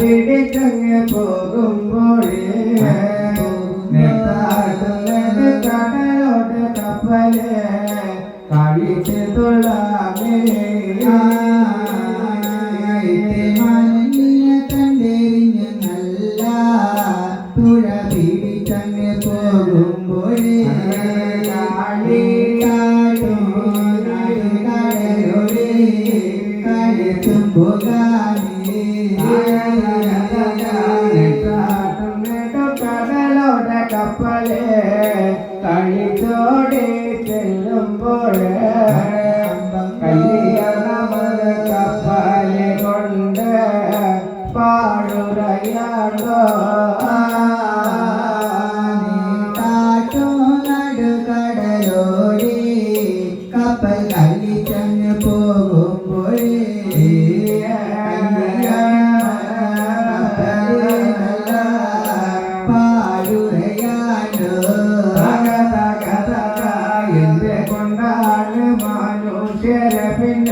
പിടിച്ചങ്ങ് പോകുമ്പോഴേ. കടലോട്ട് കപ്പൽ കളിച്ച് തുള്ളാമേ കണ്ടെറിഞ്ഞ നല്ല പുഴ പിടിച്ചങ്ങ് പോകുമ്പോഴേ. കാളിയാടും കപ്പല് കളിച്ചോടെ ചെല്ലുമ്പോഴേ കല്യാണമത് കപ്പല് കൊണ്ട് പാടുറയാണ്ടോ చెర పిల్ల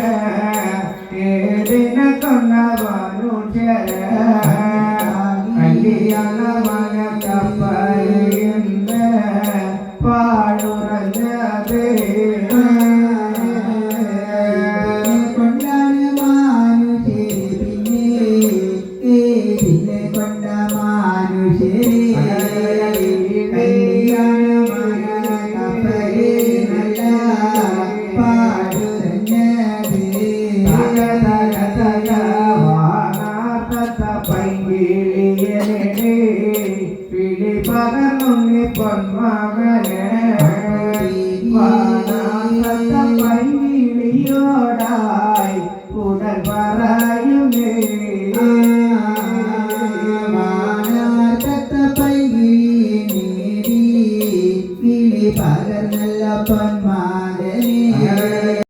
ఏదిన కొన్నవాను చెర കല്യാണ മന കപ്പയുന്ന പാടുറഞ്ഞതേ Bye. திரு பகமுன்னி பொன்மகனே பையோடாய் உடல் பராயுமே பகர் நல்ல பொன்மா